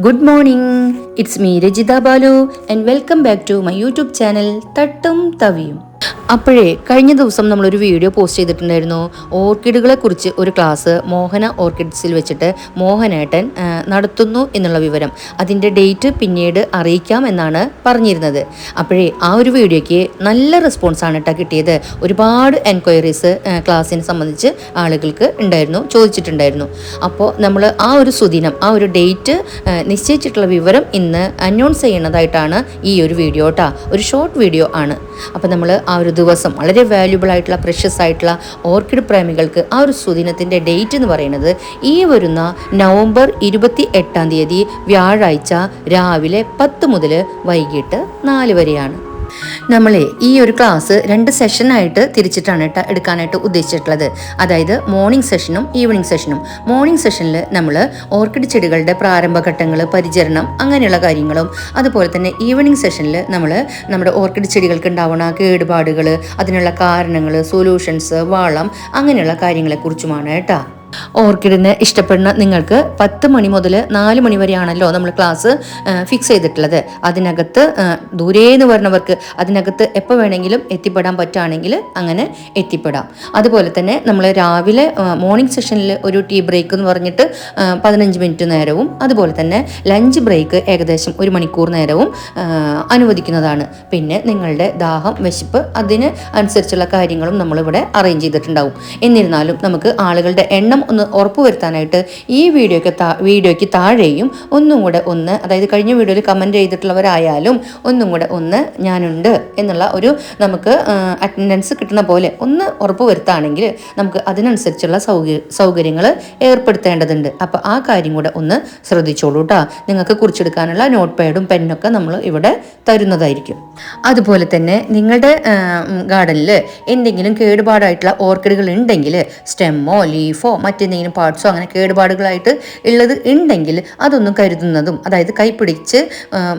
Good morning it's me Rajitha Balu and welcome back to my YouTube channel തട്ടും തവിയും അപ്പോഴേ കഴിഞ്ഞ ദിവസം നമ്മളൊരു വീഡിയോ പോസ്റ്റ് ചെയ്തിട്ടുണ്ടായിരുന്നു. ഓർക്കിഡുകളെ കുറിച്ച് ഒരു ക്ലാസ് മോഹന ഓർക്കിഡ്സിൽ വെച്ചിട്ട് മോഹനേട്ടൻ നടത്തുന്നു എന്നുള്ള വിവരം. അതിന്റെ ഡേറ്റ് പിന്നീട് അറിയിക്കാം എന്നാണ് പറഞ്ഞിരുന്നത്. അപ്പോഴേ ആ ഒരു വീഡിയോയ്ക്ക് നല്ല റെസ്പോൺസാണ് കേട്ടോ കിട്ടിയത്. ഒരുപാട് എൻക്വയറീസ് ക്ലാസ്സിനെ സംബന്ധിച്ച് ആളുകൾക്ക് ഉണ്ടായിരുന്നു ചോദിച്ചിട്ടുണ്ടായിരുന്നു. അപ്പോൾ നമ്മൾ ആ ഒരു സുദിനം ആ ഒരു ഡേറ്റ് നിശ്ചയിച്ചിട്ടുള്ള വിവരം ഇന്ന് അനൗൺസ് ചെയ്യുന്നതായിട്ടാണ് ഈ ഒരു വീഡിയോ കേട്ടോ ഒരു ഷോർട്ട് വീഡിയോ ആണ് അപ്പോൾ നമ്മൾ ആ ഒരു ദിവസം വളരെ വാല്യുബിൾ ആയിട്ടുള്ള പ്രഷ്യസ് ആയിട്ടുള്ള ഓർക്കിഡ് പ്രേമികൾക്ക് ആ ഒരു സുദിനത്തിന്റെ ഡേറ്റ് എന്ന് പറയുന്നത് ഈ വരുന്ന നവംബർ ഇരുപത്തി എട്ടാം തീയതി വ്യാഴാഴ്ച രാവിലെ പത്ത് മുതൽ വൈകിട്ട് നാല് വരെയാണ്. നമ്മളെ ഈ ഒരു ക്ലാസ് രണ്ട് സെഷനായിട്ട് തിരിച്ചിട്ടാണ് എടുക്കാനായിട്ട് ഉദ്ദേശിച്ചിട്ടുള്ളത്. അതായത് മോർണിംഗ് സെഷനും ഈവനിങ് സെഷനും മോർണിംഗ് സെഷനിൽ നമ്മൾ ഓർക്കിഡ് ചെടികളുടെ പ്രാരംഭഘട്ടങ്ങൾ പരിചരണം അങ്ങനെയുള്ള കാര്യങ്ങളും അതുപോലെ തന്നെ ഈവനിങ് സെഷനിൽ നമ്മൾ നമ്മുടെ ഓർക്കിഡ് ചെടികൾക്ക് ഉണ്ടാവുന്ന കേടുപാടുകൾ അതിനുള്ള കാരണങ്ങൾ സൊല്യൂഷൻസ് വളം അങ്ങനെയുള്ള കാര്യങ്ങളെക്കുറിച്ചുമാണ് കേട്ടോ ഓർക്കിഡിനെ ഇഷ്ടപ്പെടുന്ന നിങ്ങൾക്ക് പത്ത് മണി മുതൽ നാല് മണി വരെയാണല്ലോ നമ്മൾ ക്ലാസ് ഫിക്സ് ചെയ്തിട്ടുള്ളത്. അതിനകത്ത് ദൂരേന്ന് വരുന്നവർക്ക് അതിനകത്ത് എപ്പോൾ വേണമെങ്കിലും എത്തിപ്പെടാൻ പറ്റുകയാണെങ്കിൽ അങ്ങനെ എത്തിപ്പെടാം. അതുപോലെ തന്നെ നമ്മൾ രാവിലെ മോർണിംഗ് സെഷനിൽ ഒരു ടീ ബ്രേക്ക് എന്ന് പറഞ്ഞിട്ട് പതിനഞ്ച് മിനിറ്റ് നേരവും അതുപോലെ തന്നെ ലഞ്ച് ബ്രേക്ക് ഏകദേശം ഒരു മണിക്കൂർ നേരവും അനുവദിക്കുന്നതാണ്. പിന്നെ നിങ്ങളുടെ ദാഹം വിശപ്പ് അതിന് അനുസരിച്ചുള്ള കാര്യങ്ങളും നമ്മളിവിടെ അറേഞ്ച് ചെയ്തിട്ടുണ്ടാവും. എന്നിരുന്നാലും നമുക്ക് ആളുകളുടെ എണ്ണം ഒന്ന് ഉറപ്പുവരുത്താനായിട്ട് ഈ വീഡിയോയ്ക്ക് താ വീഡിയോയ്ക്ക് താഴെയും ഒന്നും കൂടെ ഒന്ന് അതായത് കഴിഞ്ഞ വീഡിയോയിൽ കമന്റ് ചെയ്തിട്ടുള്ളവരായാലും ഒന്നും കൂടെ ഒന്ന് ഞാനുണ്ട് എന്നുള്ള ഒരു നമുക്ക് അറ്റൻഡൻസ് കിട്ടുന്ന പോലെ ഒന്ന് ഉറപ്പ് വരുത്തുകയാണെങ്കിൽ നമുക്ക് അതിനനുസരിച്ചുള്ള സൗകര്യ സൗകര്യങ്ങൾ ഏർപ്പെടുത്തേണ്ടതുണ്ട്. അപ്പോൾ ആ കാര്യം കൂടെ ഒന്ന് ശ്രദ്ധിച്ചോളൂ കേട്ടോ നിങ്ങൾക്ക് കുറിച്ചെടുക്കാനുള്ള നോട്ട് പാഡും പെന്നൊക്കെ നമ്മൾ ഇവിടെ തരുന്നതായിരിക്കും. അതുപോലെ തന്നെ നിങ്ങളുടെ ഗാർഡനിൽ എന്തെങ്കിലും കേടുപാടായിട്ടുള്ള ഓർക്കിഡുകൾ ഉണ്ടെങ്കിൽ സ്റ്റെമ്മോ ലീഫോ മറ്റെന്തെങ്കിലും പാർട്സോ അങ്ങനെ കേടുപാടുകളായിട്ട് ഉള്ളത് ഉണ്ടെങ്കിൽ അതൊന്നും കരുതുന്നതും അതായത് കൈപ്പിടിച്ച്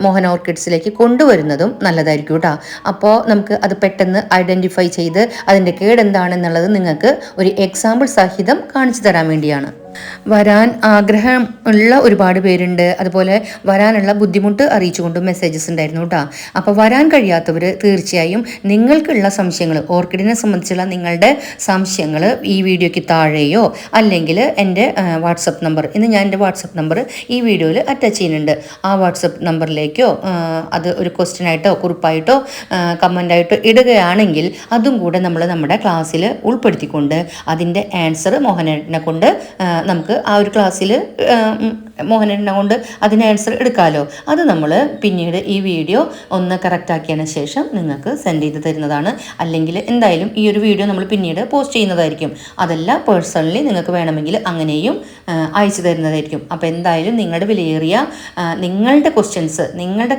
മോഹൻ ഓർക്കിഡ്സിലേക്ക് കൊണ്ടുവരുന്നതും നല്ലതായിരിക്കും കേട്ടോ. അപ്പോൾ നമുക്ക് അത് പെട്ടെന്ന് ഐഡന്റിഫൈ ചെയ്ത് അതിന്റെ കേടെന്താണെന്നുള്ളത് നിങ്ങൾക്ക് ഒരു എക്സാമ്പിൾ സഹിതം കാണിച്ചു തരാൻ വേണ്ടിയാണ്. വരാൻ ആഗ്രഹം ഉള്ള ഒരുപാട് പേരുണ്ട്. അതുപോലെ വരാനുള്ള ബുദ്ധിമുട്ട് അറിയിച്ചുകൊണ്ടും മെസ്സേജസ് ഉണ്ടായിരുന്നു കേട്ടോ അപ്പോൾ വരാൻ കഴിയാത്തവർ തീർച്ചയായും നിങ്ങൾക്കുള്ള സംശയങ്ങൾ ഓർക്കിഡിനെ സംബന്ധിച്ചുള്ള നിങ്ങളുടെ സംശയങ്ങൾ ഈ വീഡിയോയ്ക്ക് താഴെയോ അല്ലെങ്കിൽ എന്റെ വാട്സപ്പ് നമ്പർ ഇന്ന് ഞാൻ എന്റെ വാട്സപ്പ് നമ്പർ ഈ വീഡിയോയിൽ അറ്റാച്ച് ചെയ്യുന്നുണ്ട്. ആ വാട്സപ്പ് നമ്പറിലേക്കോ അത് ഒരു ക്വസ്റ്റ്യൻ ആയിട്ടോ കുറിപ്പായിട്ടോ കമന്റായിട്ടോ ഇടുകയാണെങ്കിൽ അതും കൂടെ നമ്മൾ നമ്മുടെ ക്ലാസ്സിൽ ഉൾപ്പെടുത്തിക്കൊണ്ട് അതിന്റെ ആൻസർ മോഹനേട്ടനെ കൊണ്ട് നമുക്ക് ആ ഒരു ക്ലാസ്സിൽ മോഹനനെ കൊണ്ട് അതിന് ആൻസർ എടുക്കാമല്ലോ അത് നമ്മൾ പിന്നീട് ഈ വീഡിയോ ഒന്ന് കറക്റ്റ് ആക്കിയതിന് ശേഷം നിങ്ങൾക്ക് സെൻഡ് ചെയ്ത് തരുന്നതാണ്. അല്ലെങ്കിൽ എന്തായാലും ഈ ഒരു വീഡിയോ നമ്മൾ പിന്നീട് പോസ്റ്റ് ചെയ്യുന്നതായിരിക്കും. അതല്ല പേഴ്സണലി നിങ്ങൾക്ക് വേണമെങ്കിൽ അങ്ങനെയും അയച്ചു തരുന്നതായിരിക്കും. അപ്പോൾ എന്തായാലും നിങ്ങളുടെ വിലയേറിയ നിങ്ങളുടെ ക്വസ്റ്റ്യൻസ് നിങ്ങളുടെ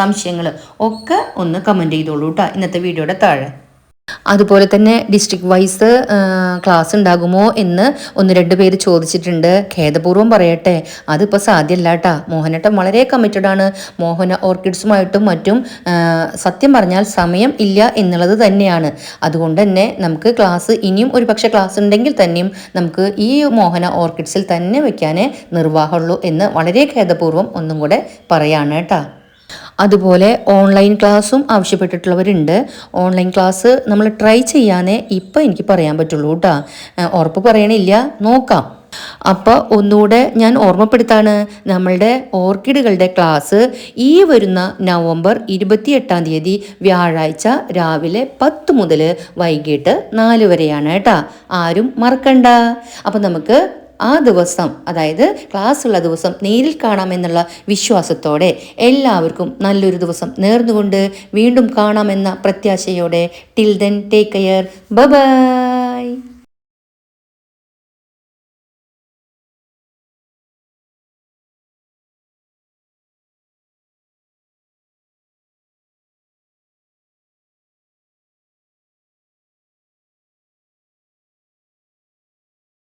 സംശയങ്ങൾ ഒക്കെ ഒന്ന് കമന്റ് ചെയ്തോളൂ കേട്ടോ ഇന്നത്തെ വീഡിയോയുടെ താഴെ. അതുപോലെ തന്നെ ഡിസ്ട്രിക്ട് വൈസ് ക്ലാസ് ഉണ്ടാകുമോ എന്ന് ഒന്ന് രണ്ട് പേര് ചോദിച്ചിട്ടുണ്ട്. ഖേദപൂർവം പറയട്ടെ. അതിപ്പോൾ സാധ്യമല്ല കേട്ടാ മോഹനേട്ടൻ വളരെ കമ്മിറ്റഡ് ആണ്. മോഹന ഓർക്കിഡ്സുമായിട്ടും മറ്റും സത്യം പറഞ്ഞാൽ സമയം ഇല്ല എന്നുള്ളത് തന്നെയാണ്. അതുകൊണ്ട് തന്നെ നമുക്ക് ക്ലാസ് ഇനിയും ഒരു പക്ഷേ ക്ലാസ് ഉണ്ടെങ്കിൽ തന്നെയും നമുക്ക് ഈ മോഹന ഓർക്കിഡ്സിൽ തന്നെ വെക്കാനേ നിർവാഹമുള്ളൂ എന്ന് വളരെ ഖേദപൂർവം ഒന്നും കൂടെ പറയാണ് കേട്ടാ അതുപോലെ ഓൺലൈൻ ക്ലാസ്സും ആവശ്യപ്പെട്ടിട്ടുള്ളവരുണ്ട്. ഓൺലൈൻ ക്ലാസ് നമ്മൾ ട്രൈ ചെയ്യാനേ ഇപ്പം എനിക്ക് പറയാൻ പറ്റുള്ളൂ കേട്ടോ ഉറപ്പ് പറയണില്ല. നോക്കാം. അപ്പോൾ ഒന്നുകൂടെ ഞാൻ ഓർമ്മപ്പെടുത്താണ്. നമ്മളുടെ ഓർക്കിഡുകളുടെ ക്ലാസ് ഈ വരുന്ന നവംബർ ഇരുപത്തിയെട്ടാം തീയതി വ്യാഴാഴ്ച രാവിലെ പത്ത് മുതൽ വൈകിട്ട് നാല് വരെയാണ് കേട്ടോ ആരും മറക്കണ്ട. അപ്പോൾ നമുക്ക് ആ ദിവസം അതായത് ക്ലാസ് ഉള്ള ദിവസം നേരിൽ കാണാമെന്നുള്ള വിശ്വാസത്തോടെ എല്ലാവർക്കും നല്ലൊരു ദിവസം നേർന്നുകൊണ്ട് വീണ്ടും കാണാമെന്ന പ്രത്യാശയോടെ. Till then take care bye